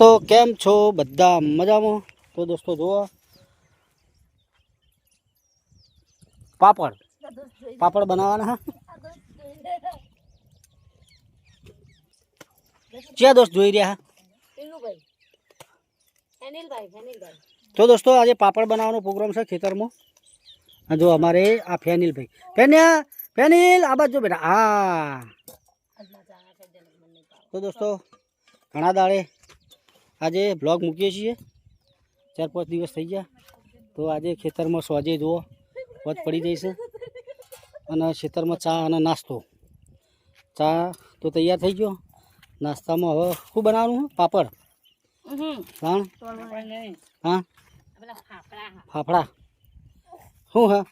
દોસ્તો, કેમ છો? બધા મજામાં? તો દોસ્તો, જુઓ. પાપડ. પાપડ બનાવવાના ક્યાં દોસ્ત જોઈ રહ્યા તો દોસ્તો, આજે પાપડ બનાવવાનો પ્રોગ્રામ છે ખેતરમાં. જો અમારે આ ફેનિલભાઈ ફેનિયા ફેનિલ આ બાજુ બેટા. હા. તો દોસ્તો, ઘણા દાડે આજે બ્લોગ મૂકીએ છીએ. ચાર પાંચ દિવસ થઈ ગયા. તો આજે ખેતરમાં સોજે જુઓ વધ પડી જઈશે અને ખેતરમાં ચા અને નાસ્તો. ચા તો તૈયાર થઈ ગયો. નાસ્તામાં હવે શું બનાવવાનું પાપડ. હા? હા ફાફડા. શું હા?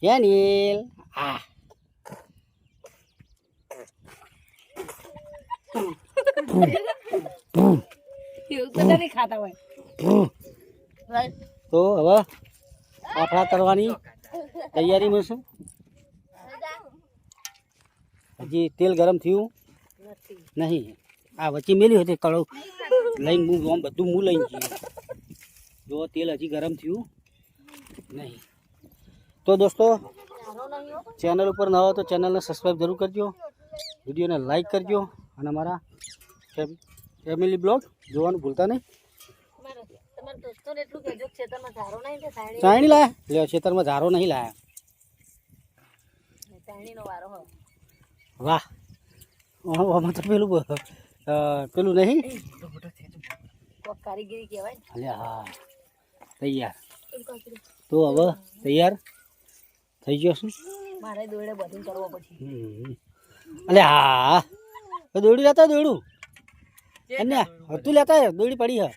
ફેનિલ આ. તો હોય. હવે ફાફડા કરવાની તૈયારીમાં છું હજી તેલ ગરમ થયું. નહીં, આ વચ્ચે મેલી હતી કળો. લઈને હું બધું હું લઈને જઈએ જો તેલ હજી ગરમ થયું. નહીં. તો દોસ્તો, ચેનલ ઉપર ન હો તો ચેનલને સબસ્ક્રાઈબ જરૂર કરજો. વિડીયોને લાઈક કરજો અને અમારા ફેમિલી બ્લોગ જોવાનું ભૂલતા નહીં. ચાયણી લાયા? ખેતરમાં ઝારો નહીં લાયા. વારો વાહ. આમાં તો પેલું પેલું નહીં? કોક કારીગીરી કહેવાય ને. અલ્યા હા. તૈયાર. તો હવે તૈયાર થઈ ગયો શું મારે દોડે બધું કરવો પછી. અલે હા. દોડી લેતા દોડું અને હતું લેતા દોડી પડી હે.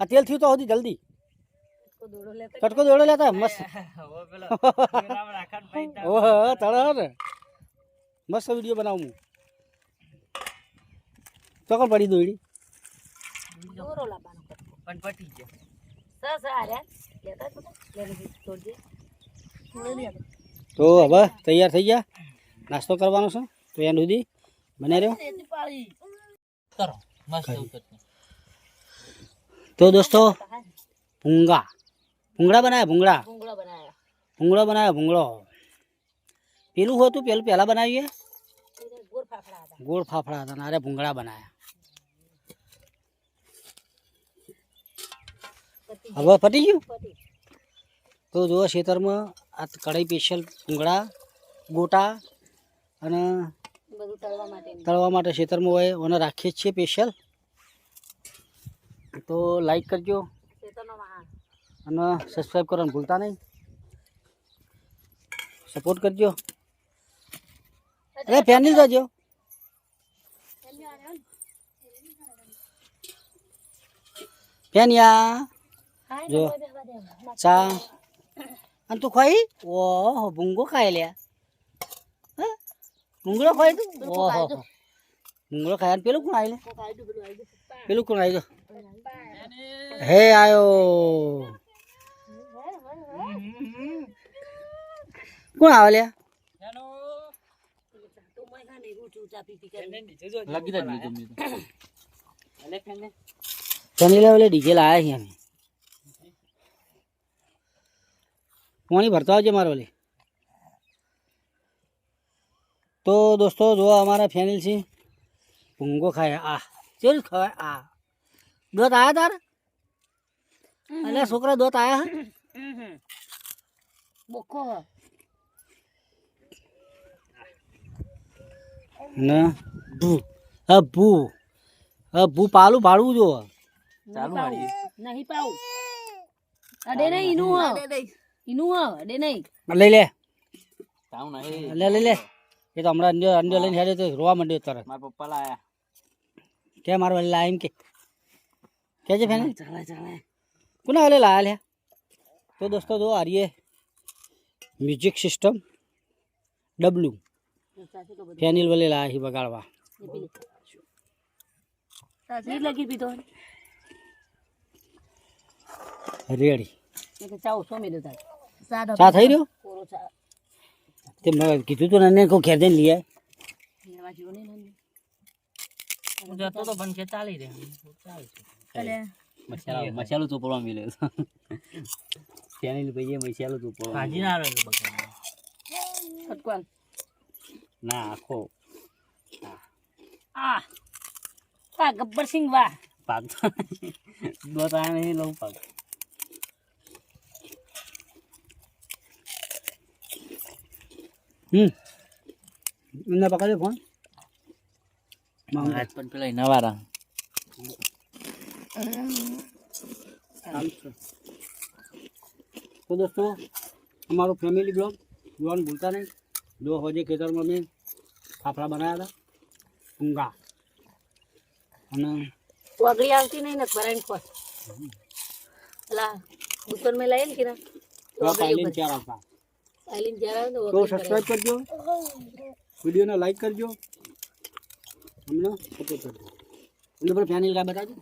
આ તેલ થયું તો હતી જલ્દી. તો દોડો લેતા કટકો દોડો લેતા મસ્ત. ઓહો તળા ને. મસ્ત વીડિયો બનાવું હું. ચોકડ પડી દોડી દોરો લાવવાનો પણ પટી ગયો. સર સર લેતા છો તો? હવે તૈયાર થઈ ગયા. નાસ્તો કરવાનો છે. તો એન સુધી બને રહ્યો. તો દોસ્તો भूंगा ભૂંગળા બનાવ્યા ભૂંગળા? ભૂંગળો બનાવ્યા ભૂંગળો બનાવ્યો ભૂંગળો. પેલું હતું પેલું પહેલાં બનાવીએ? ગોળ ફાફડા હતા. ગોળ ફાફડા હતા અને અરે ભૂંગળા બનાવ્યા હવે પતી ગયું? તો જુઓ ખેતરમાં આ કઢાઈ સ્પેશિયલ ભૂંગળા ગોટા અને બધું તળવા માટે તળવા માટે ખેતરમાં હોય ઓને રાખીએ છીએ સ્પેશિયલ તો લાઈક કરજો. અને સબસ્ક્રાઈબ કરવાનું ભૂલતા નહીં. સપોર્ટ કરજો. અરે ફેનિલ જજો. ફેનિયા જો. ચા. અને તું ખાઈ? ઓહો ભૂંગો ખાઈ લ્યા? ભૂંગળો ખાઈ તું ઓહો. ભૂંગળો ખાય પેલું કોણ આવી લે પેલું કોણ આવી હે આયો. કોણ આવે લ્યા? ફેમિલી લેવલે ડીજે લાયા છીએ અમે. પાણી ભરતો આવજે મારો લે તો દોસ્તો જો અમારા ફેનિલ છે. ભૂંગો ખાય. આ ચેરું ખવાય? આ દોત આયા તાર? અલ્યા છોકરા દોત આયા હે? બોકો ના? ભૂ. હા ભૂ. હા ભૂ પાલું પાડવું જો. નહીં પાવું. અડે નહીં ઈનું હ અડે નહીં. લઈ લે લે. લઈ લે. એ તો હમણાં અંડે અંડે લઈને હેડે તો રોવા માંડ્યો તરત મારા પપ્પા લાયા. કે મારો વળી લાયા એમ કે. કે છે ફેનિલ ચાલે ચાલે. કોના વાલે લાયા લે તો દોસ્તો જો આરીએ મ્યુઝિક સિસ્ટમ ડબલ્યુ ફેનિલ વલે લાયા હી બગાડવા. લગી પીધો. રેડી દો ચા થઈ રહ્યો? કોરો ચા. તે મેં કીધું તું ને કોઈ ખેદે જઈને લઈ. હું જતો તો પણ કે ચાલી રહે. મસાલો મસાલો ચોપડવા મિલ્યો ફેમિલી મસાલો ચોપડવા ભાજી ના આવે ના આખો. આ. ગબ્બર સિંહ વાહ. પાક દો તાણે નહીં લઉં પાક. હમ. એમના પકડે ફોન આજ પણ પેલા નવા રંગ તો દોસ્તો અમારો ફેમિલી બ્લોગ જોવાનું ભૂલતા નહીં. જો હોજે ખેતરમાં મેં ફાફડા બનાવ્યા હતા ઊંઘા. અને વગડી આવતી નહીં ને ભરાઈને ખોટ. પેલા દુકાનમાં લઈએ ને કે ના? ચાર આવતા. તો સબસ્ક્રાઈબ કરજો. વિડીયોને લાઈક કરજો. હમણાં સપોર્ટ કરજો એમને પણ ફેમિલી કા બતાવજો.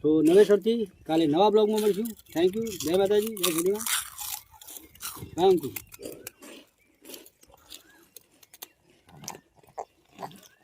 તો નવેસરથી કાલે નવા બ્લોગમાં મળશું. થેન્ક યુ જય માતાજી. જય શ્રીમાં થેન્ક યુ